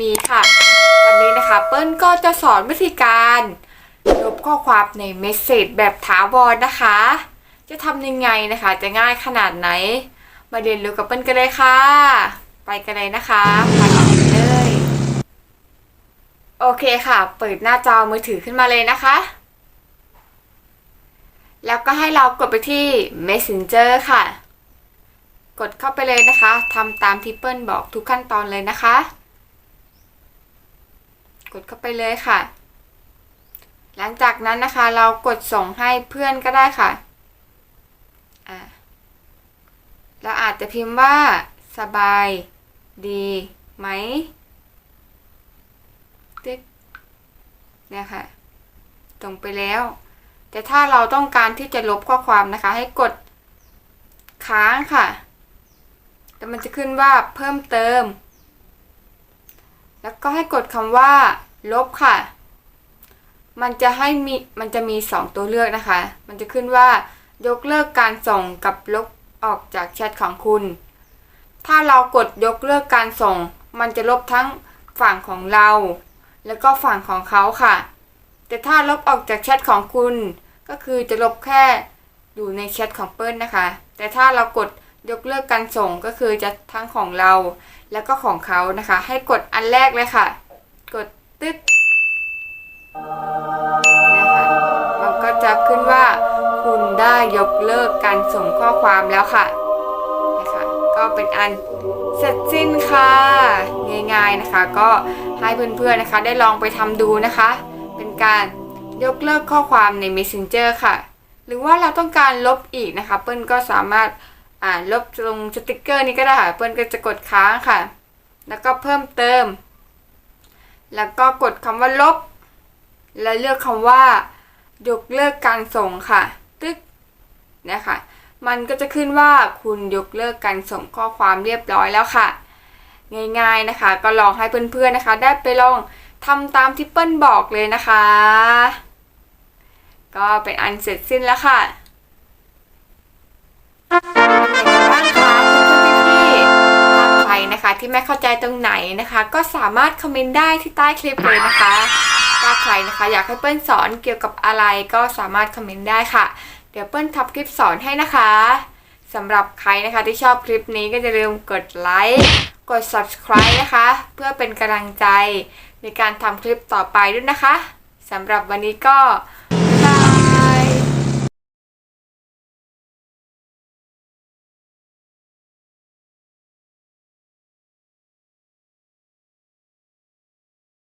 มีค่ะ วันนี้นะคะเปิ้ลก็จะสอนวิธีการลบข้อความในเมสเซจแบบถาวรนะคะ จะทำยังไงนะคะ จะง่ายขนาดไหน มาเรียนรู้กับเปิ้ลกันเลยค่ะ ไปกันเลยนะคะไปกันเลยโอเคค่ะ เปิดหน้าจอมือถือขึ้นมาเลยนะคะ แล้วก็ให้เรากดไปที่ Messenger ค่ะกดเข้าไปเลยนะคะ ทำตามที่เปิ้ลบอกทุกขั้นตอนเลยนะคะ กดเข้าไปเลยค่ะ หลังจากนั้นนะคะ เรากดส่งให้เพื่อนก็ได้ค่ะเราอาจจะพิมพ์ว่า สบาย ดีไหมติ๊กเนี่ยค่ะตรงไปแล้ว แต่ถ้าเราต้องการที่จะลบข้อความนะคะ ให้กดค้างค่ะ แล้วมันจะขึ้นว่าเพิ่มเติม แล้วก็ให้กดคำว่า ลบค่ะ มันจะให้มี มันจะมี 2 ตัวเลือกนะคะ มันจะขึ้นว่ายกเลิกการส่งกับลบออกจากแชทของคุณ ถ้าเรากดยกเลิกการส่ง มันจะลบทั้งฝั่งของเรา แล้วก็ฝั่งของเขาค่ะ แต่ถ้าลบออกจากแชทของคุณ ก็คือจะลบแค่อยู่ในแชทของเปิ้ลนะคะ แต่ถ้าเรากด ยกเลิกการส่งก็คือจะทั้งของเราแล้วก็ของเขานะคะ ให้กดอันแรกเลยค่ะ กดตึ๊กนะคะมันก็จะขึ้นว่าคุณได้ยกเลิกการส่งข้อความแล้วค่ะนะคะก็เป็นอันเสร็จสิ้นค่ะง่ายๆนะคะ ก็ให้เพื่อนๆนะคะ ได้ลองไปทำดูนะคะ เป็นการยกเลิกข้อความใน Messenger ค่ะ หรือว่าเราต้องการลบอีกนะคะ เปิ้ลก็สามารถ อ่าลบลงสติกเกอร์นี้ก็ได้ค่ะเปิ้ลก็จะกดค้างค่ะ แล้วก็เพิ่มเติม แล้วก็กดคำว่าลบ แล้วเลือกคำว่ายกเลิกการส่งค่ะ ตึ๊กเนี่ยค่ะมันก็จะขึ้นว่าคุณยกเลิกการส่งข้อความเรียบร้อยแล้วค่ะ ง่ายๆนะคะ ก็ลองให้เพื่อนๆนะคะ ได้ไปลองทำตามที่เปิ้ลบอกเลยนะคะ ก็เป็นอันเสร็จสิ้นแล้วค่ะ ที่ไม่เข้าใจตรงไหนนะคะ ก็สามารถคอมเมนต์ได้ที่ใต้คลิปเลยนะคะถ้าใครนะคะ อยากให้เปิ้ลสอนเกี่ยวกับอะไรก็สามารถคอมเมนต์ได้ค่ะ เดี๋ยวเปิ้ลทำคลิปสอนให้นะคะสำหรับใครนะคะที่ชอบคลิปนี้ก็อย่าลืมกดไลค์กด subscribe นะคะ เพื่อเป็นกำลังใจในการทำคลิปต่อไปด้วยนะคะสำหรับวันนี้ก็